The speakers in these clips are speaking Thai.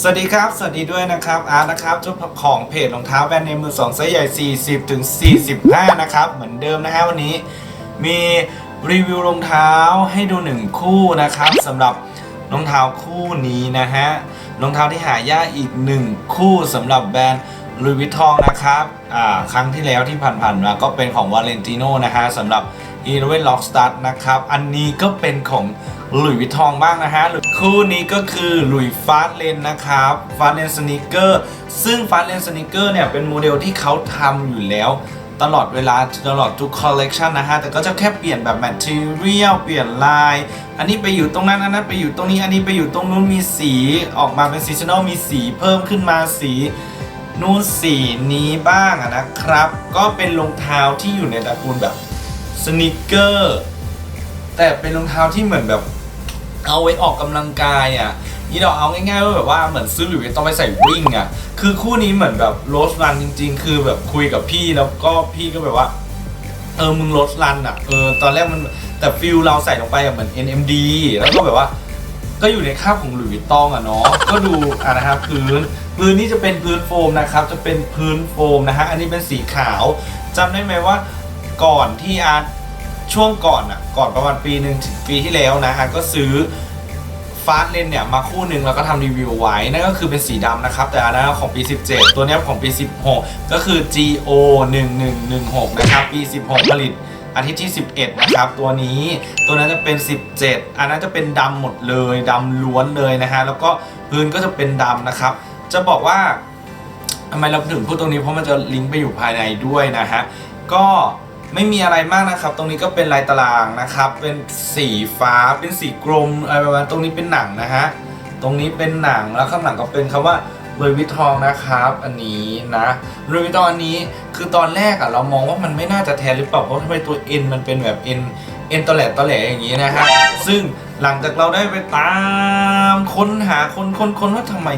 สวัสดีครับ สวัสดีด้วยนะครับอาร์ตนะครับเจ้าของเพจรองเท้าแบรนด์เนมมือสองไซส์ใหญ่ 40ถึง45 นะครับ เหมือนเดิมนะฮะวันนี้มีรีวิวรองเท้าให้ดูหนึ่งคู่นะครับสำหรับรองเท้าคู่นี้นะฮะรองเท้าที่หายากอีกหนึ่งคู่สำหรับแบรนด์ลุยวิทองนะครับครั้งที่แล้วที่ผ่านๆมาก็เป็นของวาเลนติโนนะฮะสำหรับ e l e v e n Lock Star นะครับ อันนี้ก็เป็นของหลุยส์วิทองบ้างนะฮะ คู่นี้ก็คือหลุยฟาสเลนนะครับฟาสเลนสนิเกอร์ซึ่งฟาสเลนสนิเกอร์เนี่ยเป็นโมเดลที่เขาทำอยู่แล้วตลอดเวลาตลอดทุกคอลเลกชันนะฮะ แต่ก็จะแค่เปลี่ยนแบบ Material เปลี่ยนลาย อันนี้ไปอยู่ตรงนั้น อันนั้นไปอยู่ตรงนี้ อันนี้ไปอยู่ตรงนู้นมีสีออกมาเป็นซีซันอลมีสีเพิ่มขึ้นมาสีนู่นสีนี้บ้างนะครับ ก็เป็นรองเท้าที่อยู่ในตระกูลแบบ สนิเกอร์ แต่เป็นรองเท้าที่เหมือนแบบ เอาไว้ออกกำลังกายอะนี่เราเอาง่ายๆว่าแบบว่าเหมือนซื้อหรือต้องไปใส่วิ่งอะคือคู่นี้เหมือนแบบโรสรันจริง ๆ คือแบบคุยกับพี่แล้วก็พี่ก็แบบว่าเออมึงโรสรันอะเออตอนแรกมันแต่ฟิลเราใส่ลงไปอะเหมือน NMD แล้วก็แบบว่า ก็อยู่ในคาบของหลุยส์วิตตองอะเนาะก็ดูอะนะครับพื้นพื้นนี่จะเป็นพื้นโฟมนะครับ จะเป็นพื้นโฟมนะฮะอันนี้เป็นสีขาวจำได้ไหมว่า ก่อนที่อาร์ตช่วงก่อนอะก่อนประมาณปีหนึ่งปีที่แล้วนะฮะก็ซื้อฟาสเลนเนี่ยมาคู่หนึ่งแล้วก็ทำรีวิวไว้นั่นก็คือเป็นสีดำนะครับ แต่อันนั้นของปี 17 ตัวเนี้ยของปี 16 ก็คือ GO 1116 นะครับ ปี 16 ผลิตอาทิตย์ที่ 11 นะครับ ตัวนี้ตัวนั้นจะเป็น 17 อันนั้นจะเป็นดำหมดเลยดำล้วนเลยนะฮะแล้วก็พื้นก็จะเป็นดำนะครับ จะบอกว่าทำไมเราถึงพูดตรงนี้เพราะมันจะลิงก์ไปอยู่ภายในด้วยนะฮะก็ ไม่มีอะไรมากนะครับ ตรงนี้ก็เป็นลายตารางนะครับ เป็นสีฟ้า เป็นสีกรมอะไรประมาณตรงนี้เป็นหนังนะฮะ ตรงนี้เป็นหนัง แล้วข้างหลังก็เป็นคำว่าลุยวิทองนะครับ อันนี้นะลุยวิทองอันนี้คือตอนแรกอะเรามองว่ามันไม่น่าจะแทนหรือเปล่า เพราะทำไมตัว N มันเป็นแบบ N N ตอแหลตอแหลอย่างนี้นะฮะ ซึ่งหลังจากเราได้ไปตามค้นหาคนคนคนว่าทำไม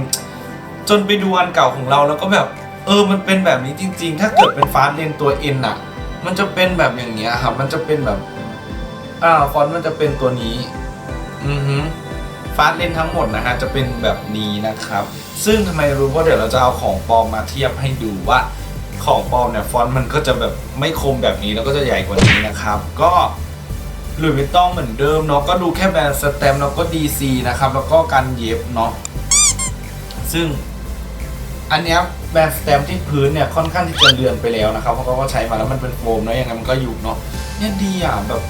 จนไปดูอันเก่าของเราแล้วก็แบบ เออมันเป็นแบบนี้จริง ๆ ถ้าเกิดเป็นฟาสเลนตัว N อะ มันจะเป็นแบบอย่างเงี้ยครับ มันจะเป็นแบบ อ่า ฟอนต์มันจะเป็นตัวนี้ อือฮึฟาสเลนทั้งหมดนะฮะจะเป็นแบบนี้นะครับ ซึ่งทำไมรู้ว่าะเดี๋ยวเราจะเอาของปลอมมาเทียบให้ดูว่าของปลอมเนี่ยฟอนต์มันก็จะแบบไม่คมแบบนี้แล้วก็จะใหญ่กว่านี้นะครับ ก็หลุยส์วิตตองเหมือนเดิมเนาะก็ดูแค่แบรนด์สแตมป์แล้วก็ DC นะครับ แล้วก็การเย็บเนาะซึ่ง อันเนี้ยแบรนด์สแตมที่พื้นเนี่ยค่อนข้างที่จะเลือนไปแล้วนะครับเพราะเขาก็ใช้มาแล้วมันเป็นโฟมเนาะยังไงมันก็อยู่เนาะเนี่ยดีอะแบบ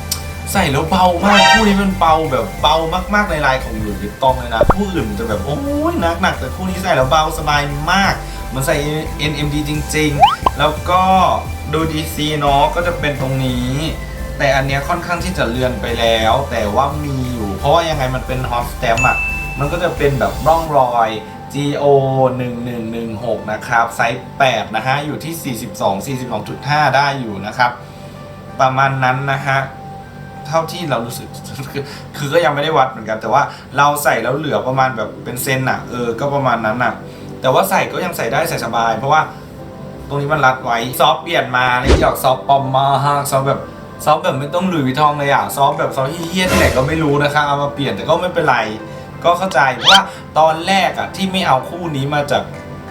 ใส่แล้วเบามากคู่นี้มันเบาแบบเบามากๆในลายของหลุยส์วิตตองเลยนะคู่อื่นมันจะแบบโอ้ยหนักหนักๆแต่คู่นี้ใส่แล้วเบาสบายมากเหมันใส่ NMD จริง ๆ แล้วก็ดู DC เนาะก็จะเป็นตรงนี้ แต่อันเนี้ยค่อนข้างที่จะเลือนไปแล้ว แต่ว่ามีอยู่ เพราะว่ายังไงมันเป็นฮอตสแตมอะมันก็จะเป็นแบบร่องรอย GO 1116 นะครับ ไซส์ 8 นะฮะ อยู่ที่ 42 42.5 ได้อยู่นะครับ ประมาณนั้นนะฮะ เท่าที่เรารู้สึก คือคือก็ยังไม่ได้วัดเหมือนกัน แต่ว่าเราใส่แล้วเหลือประมาณแบบเป็นเซนอะเออ ก็ประมาณนั้นอะแต่ว่าใส่ก็ยังใส่ได้ใส่สบาย เพราะว่าตรงนี้มันรัดไว้ ซอฟเปลี่ยนมาเลยอยากซอฟปลอมมากซอฟแบบซอฟแบบไม่ต้องหลุยวิทองเลยอะซอฟแบบซอฟเฮี้ยๆที่ไหนก็ไม่รู้นะคะเอามาเปลี่ยนแต่ก็ไม่เป็นไร ก็เข้าใจเพราะว่าตอนแรกอะที่ไม่เอาคู่นี้มาจาก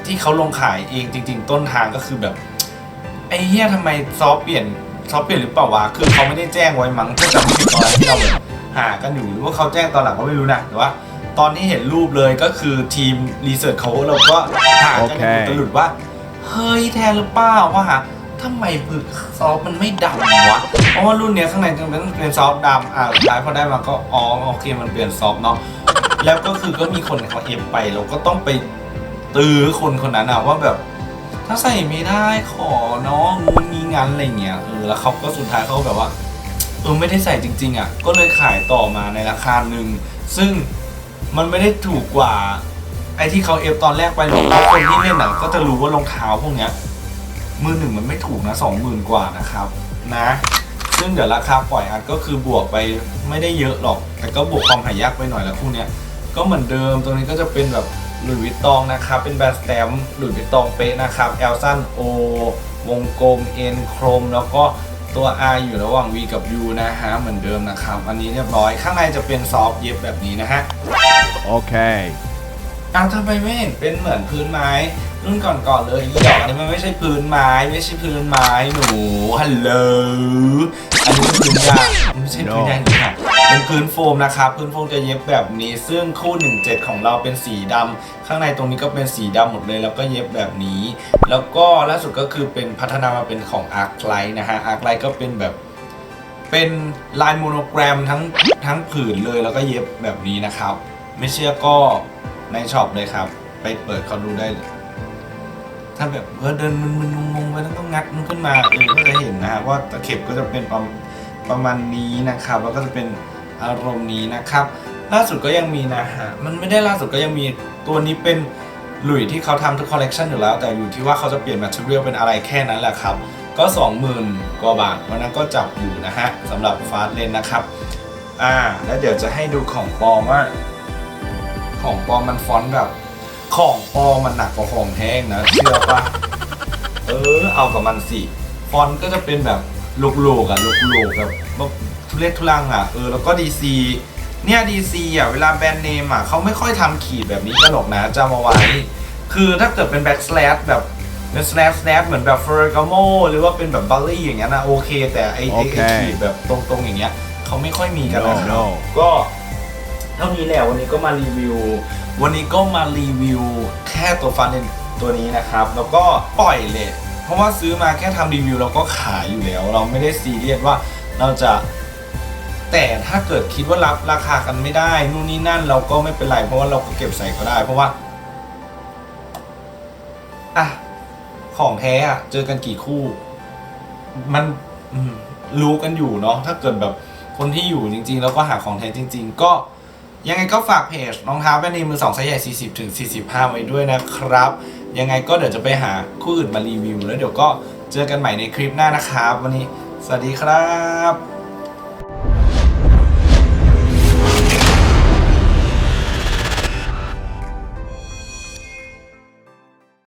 ที่เขาลงขายเองจริง ๆ ต้นทางก็คือแบบไอ้เฮียทำไมซอฟต์เปลี่ยนซอฟต์เปลี่ยนหรือเปล่าวะคือเขาไม่ได้แจ้งไว้มั้งถ้าจำไม่ผิดตอนที่เราแบบหากันอยู่หรือว่าเขาแจ้งตอนหลังก็ไม่รู้นะแต่ว่า ตอนที่เห็นรูปเลยก็คือทีมรีเสิร์ชเขาเราก็หากันอยู่โอเคตลุดว่าเฮ้ยแทนหรือเปล่าว่าหาทำไมพึกซอฟต์มันไม่ดำวะ เพราะว่ารุ่นเนี้ยข้างในมันเป็นซอฟต์ดำอ่าสุดท้ายพอได้มาก็อ๋อโอเคมันเปลี่ยนซอฟต์เนาะ แล้วก็คือก็มีคนเขาเอฟไปเราก็ต้องไปตื้อคนคนนั้นอะว่าแบบ ถ้าใส่ไม่ได้ขอเนาะงูงี้งั้นอะไรเงี้ยเออแล้วเขาก็สุดท้ายเขาแบบว่าเออไม่ได้ใส่จริง ๆอะก็เลยขายต่อมาในราคาหนึ่งซึ่งมันไม่ได้ถูกกว่า ไอ้ที่เขาเอฟตอนแรกไปหรอกเพราะคนที่เล่นอะก็จะรู้ว่ารองเท้าพวกเนี้ยมือหนึ่งมันไม่ถูกนะสองหมื่นกว่านะครับนะ ซึ่งเดี๋ยวราคาปล่อยอัดก็คือบวกไปไม่ได้เยอะหรอก แต่ก็บวกความหายากไปหน่อยแล้วคู่เนี้ย ก็เหมือนเดิมตรงนี้ก็จะเป็นแบบหลุยส์วิตตองนะครับ เป็นแบรนด์สแตมป์หลุยส์วิตตองเป๊ะนะครับ L สั้น O วงกลม N โครม แล้วก็ตัว R อยู่ระหว่าง V กับ U นะฮะ เหมือนเดิมนะครับ อันนี้เรียบร้อย ข้างในจะเป็นซอฟต์เย็บแบบนี้นะฮะ Okay. อ้าวทำไมไม่เห็นเป็นเหมือนพื้นไม้รุ่นก่อนๆเลยอีดอกอันนี้มันไม่ใช่พื้นไม้ไม่ใช่พื้นไม้หนูฮัลโหลอันนี้เป็นพื้นยางไม่ใช่พื้นยางนี่ค่ะ เป็นพื้นโฟมนะครับพื้นโฟมจะเย็บแบบนี้ ซึ่งคู่ 17 ของเราเป็นสีดำข้างในตรงนี้ก็เป็นสีดำหมดเลย แล้วก็เย็บแบบนี้ แล้วก็ล่าสุดก็คือเป็นพัฒนามาเป็นของ Arc Light นะฮะ Arc Light ก็เป็นแบบเป็นลายโมโนแกรมทั้งทั้งผืนเลยแล้วก็เย็บแบบนี้นะครับ ไม่เชื่อก็ในช็อปเลยครับ ไปเปิดเขาดูได้เลยถ้าแบบเออเดินมึนๆงงๆไปแล้วก็งัดมันขึ้นมาเออก็จะเห็นนะฮะว่าตะเข็บก็จะเป็นประประมาณนี้นะครับ แล้วก็จะเป็น อารมณ์นี้นะครับ ล่าสุดก็ยังมีนะฮะมันไม่ได้ล่าสุดก็ยังมีตัวนี้เป็นหลุยที่เขาทำทุกคอลเลกชันอยู่แล้ว แต่อยู่ที่ว่าเขาจะเปลี่ยนแมทเทียลเป็นอะไรแค่นั้นแหละครับ ก็ 20,000กว่าบาทวันนั้นก็จับอยู่นะฮะสำหรับฟาสเลนนะครับอ่าแล้วเดี๋ยวจะให้ดูของปลอมว่า ของปลอมมันฟอนต์แบบของปลอมมันหนักกว่าของแท้งนะเชื่อปะเออเอากับมันสิฟอนต์ก็จะเป็นแบบ ลูกๆอะลูกๆแบบแบบทุเรศทุลังอะเออแล้วก็ DC เนี่ย DC อะเวลาแบรนด์เนมอะเขาไม่ค่อยทำขีดแบบนี้กันหรอกนะจำเอาไว้ คือถ้าเกิดเป็นแบ็กสแลชแบบเป็นสแนปสแนปเหมือนแบบเฟอร์กาโมหรือว่าเป็นแบบบัลลี่อย่างเงี้ยนะโอเค แต่ไอ้ไอ้ไอ้โอเคขีดแบบตรงๆอย่างเงี้ยเขาไม่ค่อยมีกันนะค No, รับ no ก็เท่านี้แหละวันนี้ก็มารีวิว วันนี้ก็มารีวิวแค่ตัวฟันเลนตัวนี้นะครับ แล้วก็ปล่อยเลย เพราะว่าซื้อมาแค่ทำรีวิวเราก็ขายอยู่แล้ว เราไม่ได้ซีเรียสว่าเราจะแต่ถ้าเกิดคิดว่ารับราคากันไม่ได้นู่นนี่นั่นเราก็ไม่เป็นไร เพราะว่าเราก็เก็บใส่ก็ได้ เพราะว่าอะของแท้อะเจอกันกี่คู่ มันรู้กันอยู่เนาะถ้าเกิดแบบคนที่อยู่จริง ๆ แล้วก็หาของแท้จริง ๆ ก็ยังไงก็ฝากเพจรองเท้าแบรนด์มมือสองไซส์ใหญ่ 40ถึง45 ไว้ด้วยนะครับ ยังไงก็เดี๋ยวจะไปหาคู่อื่นมารีวิว แล้วเดี๋ยวก็เจอกันใหม่ในคลิปหน้านะครับ วันนี้สวัสดีครับ